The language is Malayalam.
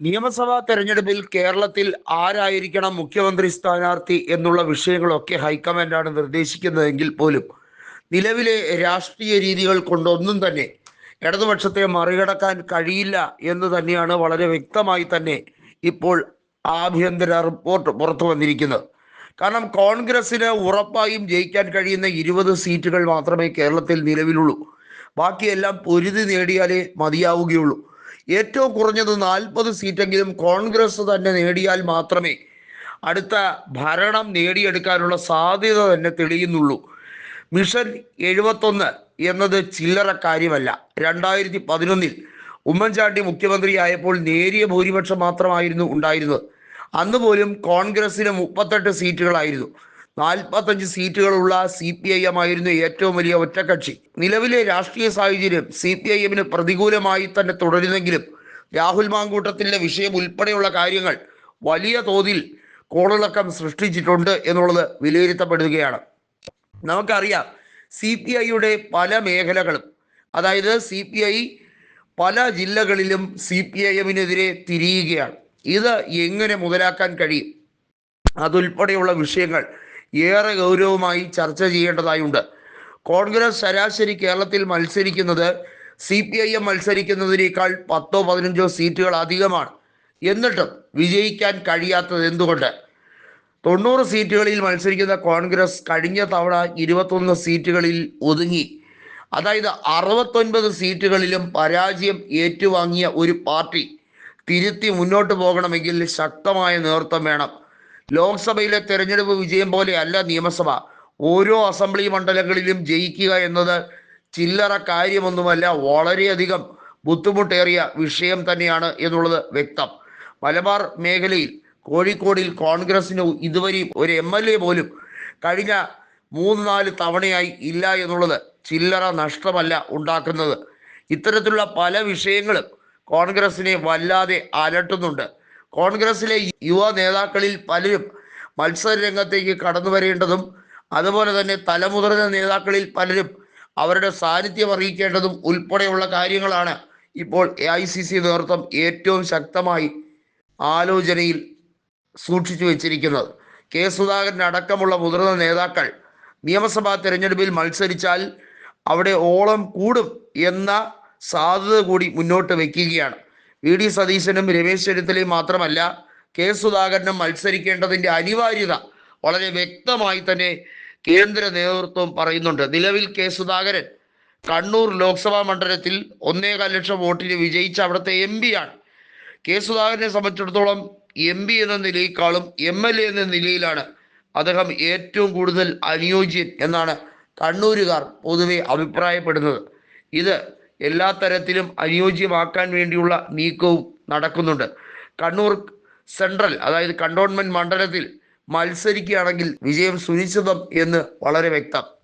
നിയമസഭാ തെരഞ്ഞെടുപ്പിൽ കേരളത്തിൽ ആരായിരിക്കണം മുഖ്യമന്ത്രി സ്ഥാനാർത്ഥി എന്നുള്ള വിഷയങ്ങളൊക്കെ ഹൈക്കമാൻഡാണ് നിർദ്ദേശിക്കുന്നതെങ്കിൽ പോലും നിലവിലെ രാഷ്ട്രീയ രീതികൾ കൊണ്ടൊന്നും തന്നെ ഇടതുപക്ഷത്തെ മറികടക്കാൻ കഴിയില്ല എന്ന് തന്നെയാണ് വളരെ വ്യക്തമായി തന്നെ ഇപ്പോൾ ആഭ്യന്തര റിപ്പോർട്ട് പുറത്തു വന്നിരിക്കുന്നത്. കാരണം കോൺഗ്രസിന് ഉറപ്പായും ജയിക്കാൻ കഴിയുന്ന ഇരുപത് സീറ്റുകൾ മാത്രമേ കേരളത്തിൽ നിലവിലുള്ളൂ. ബാക്കിയെല്ലാം പൊരുതി നേടിയാലേ മതിയാവുകയുള്ളൂ. ഏറ്റവും കുറഞ്ഞത് നാൽപ്പത് സീറ്റെങ്കിലും കോൺഗ്രസ് തന്നെ നേടിയാൽ മാത്രമേ അടുത്ത ഭരണം നേടിയെടുക്കാനുള്ള സാധ്യത തന്നെ തെളിയുന്നുള്ളൂ. മിഷൻ എഴുപത്തൊന്ന് എന്നത് ചില്ലറ കാര്യമല്ല. രണ്ടായിരത്തി പതിനൊന്നിൽ ഉമ്മൻചാണ്ടി മുഖ്യമന്ത്രിയായപ്പോൾ നേരിയ ഭൂരിപക്ഷം മാത്രമായിരുന്നു ഉണ്ടായിരുന്നത്. അന്ന് പോലും കോൺഗ്രസിന് മുപ്പത്തെട്ട് സീറ്റുകളായിരുന്നു. നാൽപ്പത്തഞ്ച് സീറ്റുകളുള്ള സി പി ഐ എം ആയിരുന്നു ഏറ്റവും വലിയ ഒറ്റക്കക്ഷി. നിലവിലെ രാഷ്ട്രീയ സാഹചര്യം സി പി ഐ എമ്മിന് പ്രതികൂലമായി തന്നെ തുടരുന്നെങ്കിലും രാഹുൽ മാങ്കൂട്ടത്തിന്റെ വിഷയം ഉൾപ്പെടെയുള്ള കാര്യങ്ങൾ വലിയ തോതിൽ കോളിളക്കം സൃഷ്ടിച്ചിട്ടുണ്ട് എന്നുള്ളത് വിലയിരുത്തപ്പെടുകയാണ്. നമുക്കറിയാം സി പി ഐയുടെ പല മേഖലകളും അതായത് സി പി ഐ പല ജില്ലകളിലും സി പി ഐ എമ്മിനെതിരെ തിരിയുകയാണ്. ഇത് എങ്ങനെ മുതലാക്കാൻ കഴിയും? അതുൾപ്പെടെയുള്ള വിഷയങ്ങൾ ഏറെ ഗൗരവമായി ചർച്ച ചെയ്യേണ്ടതായുണ്ട്. കോൺഗ്രസ് ശരാശരി കേരളത്തിൽ മത്സരിക്കുന്നത് സി പി ഐ എം മത്സരിക്കുന്നതിനേക്കാൾ പത്തോ പതിനഞ്ചോ സീറ്റുകൾ അധികമാണ്. എന്നിട്ടും വിജയിക്കാൻ കഴിയാത്തത് എന്തുകൊണ്ട്? തൊണ്ണൂറ് സീറ്റുകളിൽ മത്സരിക്കുന്ന കോൺഗ്രസ് കഴിഞ്ഞ തവണ ഇരുപത്തൊന്ന് സീറ്റുകളിൽ ഒതുങ്ങി. അതായത് അറുപത്തൊൻപത് സീറ്റുകളിലും പരാജയം ഏറ്റുവാങ്ങിയ ഒരു പാർട്ടി തിരുത്തി മുന്നോട്ട് പോകണമെങ്കിൽ ശക്തമായ നേതൃത്വം വേണം. ലോക്സഭയിലെ തെരഞ്ഞെടുപ്പ് വിജയം പോലെയല്ല നിയമസഭ. ഓരോ അസംബ്ലി മണ്ഡലങ്ങളിലും ജയിക്കുക എന്നത് ചില്ലറ കാര്യമൊന്നുമല്ല വളരെയധികം ബുദ്ധിമുട്ടേറിയ വിഷയം തന്നെയാണ് എന്നുള്ളത് വ്യക്തം. മലബാർ മേഖലയിൽ കോഴിക്കോടിൽ കോൺഗ്രസിന് ഇതുവരെ ഒരു എം എൽ എ പോലും കഴിഞ്ഞ മൂന്ന് നാല് തവണയായി ഇല്ല എന്നുള്ളത് ചില്ലറ നഷ്ടമല്ല ഉണ്ടാക്കുന്നത്. ഇത്തരത്തിലുള്ള പല വിഷയങ്ങളും കോൺഗ്രസിനെ വല്ലാതെ അലട്ടുന്നുണ്ട്. കോൺഗ്രസിലെ യുവ നേതാക്കളിൽ പലരും മത്സര രംഗത്തേക്ക് കടന്നു വരേണ്ടതും അതുപോലെ തന്നെ തലമുതിർന്ന നേതാക്കളിൽ പലരും അവരുടെ സാന്നിധ്യം അറിയിക്കേണ്ടതും ഉൾപ്പെടെയുള്ള കാര്യങ്ങളാണ് ഇപ്പോൾ എ ഐ സി സി നേതൃത്വം ഏറ്റവും ശക്തമായി ആലോചനയിൽ സൂക്ഷിച്ചു വെച്ചിരിക്കുന്നത്. കെ സുധാകരൻ അടക്കമുള്ള മുതിർന്ന നേതാക്കൾ നിയമസഭാ തെരഞ്ഞെടുപ്പിൽ മത്സരിച്ചാൽ അവിടെ ഓളം കൂടും എന്ന സാധ്യത കൂടി മുന്നോട്ട് വയ്ക്കുകയാണ് വി ഡി സതീശനും രമേശ് ചെന്നിത്തലയും മാത്രമല്ല കെ സുധാകരനും മത്സരിക്കേണ്ടതിന്റെ അനിവാര്യത വളരെ വ്യക്തമായി തന്നെ കേന്ദ്ര നേതൃത്വം പറയുന്നുണ്ട്. നിലവിൽ കെ സുധാകരൻ കണ്ണൂർ ലോക്സഭാ മണ്ഡലത്തിൽ ഒന്നേകാൽ ലക്ഷം വോട്ടിന് വിജയിച്ച അവിടുത്തെ എം ആണ്. കെ സുധാകരനെ സംബന്ധിച്ചിടത്തോളം എം പി എന്ന നിലയേക്കാളും എം എൽ എ എന്ന നിലയിലാണ് അദ്ദേഹം ഏറ്റവും കൂടുതൽ അനുയോജ്യൻ എന്നാണ് കണ്ണൂരുകാർ പൊതുവെ അഭിപ്രായപ്പെടുന്നത്. ഇത് എല്ലാ തരത്തിലും അനുയോജ്യമാക്കാൻ വേണ്ടിയുള്ള നീക്കവും നടക്കുന്നുണ്ട്. കണ്ണൂർ സെൻട്രൽ അതായത് കണ്ടോൺമെന്റ് മണ്ഡലത്തിൽ മത്സരിക്കുകയാണെങ്കിൽ വിജയം സുനിശ്ചിതം എന്ന് വളരെ വ്യക്തം.